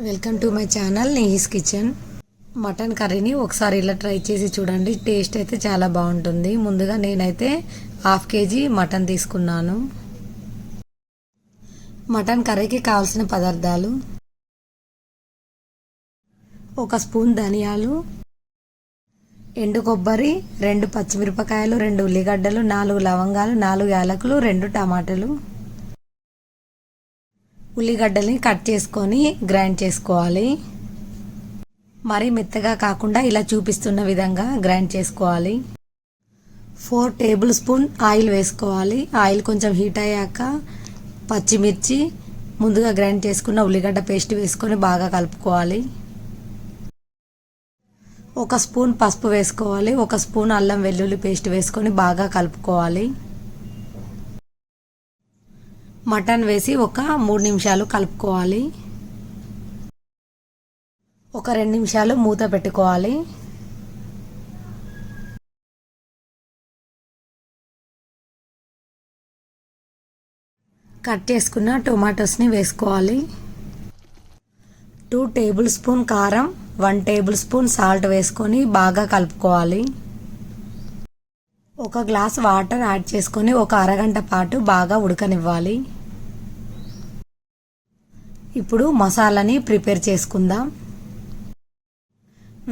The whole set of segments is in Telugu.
Welcome to my channel Nehi's kitchen. Mutton కర్రీని ఒకసారి ఇలా ట్రై చేసి చూడండి. టేస్ట్ అయితే చాలా బాగుంటుంది. ముందుగా నేనైతే హాఫ్ కేజీ మటన్ తీసుకున్నాను. మటన్ కర్రీకి కావాల్సిన పదార్థాలు. ఒక స్పూన్ ధనియాలు. ఎండు కొబ్బరి రెండు పచ్చిమిరపకాయలు రెండు ఉల్లిగడ్డలు నాలుగు లవంగాలు నాలుగు యాలకులు రెండు టమాటాలు. ఉల్లిగడ్డల్ని కట్ చేసుకొని గ్రైండ్ చేసుకోవాలి. మరీ మెత్తగా కాకుండా ఇలా చూపిస్తున్న విధంగా గ్రైండ్ చేసుకోవాలి. ఫోర్ టేబుల్ స్పూన్ ఆయిల్ వేసుకోవాలి. ఆయిల్ కొంచెం హీట్ అయ్యాక పచ్చిమిర్చి ముందుగా గ్రైండ్ చేసుకున్న ఉల్లిగడ్డ పేస్ట్ వేసుకొని బాగా కలుపుకోవాలి. ఒక స్పూన్ పసుపు వేసుకోవాలి. ఒక స్పూన్ అల్లం వెల్లుల్లి పేస్ట్ వేసుకొని బాగా కలుపుకోవాలి. మటన్ వేసి ఒక మూడు నిమిషాలు కలుపుకోవాలి. ఒక రెండు నిమిషాలు మూత పెట్టుకోవాలి. కట్ చేసుకున్న టొమాటోస్ని వేసుకోవాలి. టూ టేబుల్ స్పూన్ కారం వన్ టేబుల్ స్పూన్ సాల్ట్ వేసుకొని బాగా కలుపుకోవాలి. ఒక గ్లాస్ వాటర్ యాడ్ చేసుకొని ఒక అరగంట పాటు బాగా ఉడకనివ్వాలి. ఇప్పుడు మసాలాని ప్రిపేర్ చేసుకుందాం.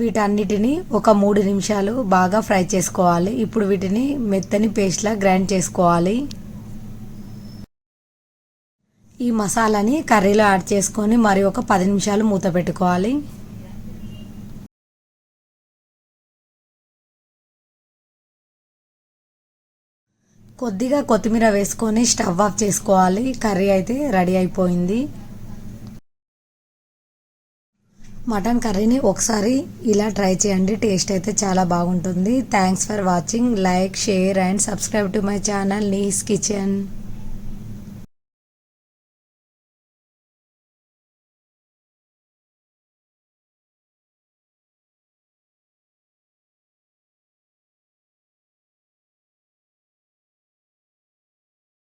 వీటన్నిటిని ఒక మూడు నిమిషాలు బాగా ఫ్రై చేసుకోవాలి. ఇప్పుడు వీటిని మెత్తని పేస్ట్లా గ్రైండ్ చేసుకోవాలి. ఈ మసాలాని కర్రీలో యాడ్ చేసుకొని మరి ఒక పది నిమిషాలు మూత పెట్టుకోవాలి. కొద్దిగా కొత్తిమీర వేసుకొని స్టవ్ ఆఫ్ చేసుకోవాలి. కర్రీ అయితే రెడీ అయిపోయింది. మటన్ కర్రీని ఒకసారి ఇలా ట్రై చేయండి. టేస్ట్ అయితే చాలా బాగుంటుంది. Thanks for watching like share and subscribe to my channel Nee's kitchen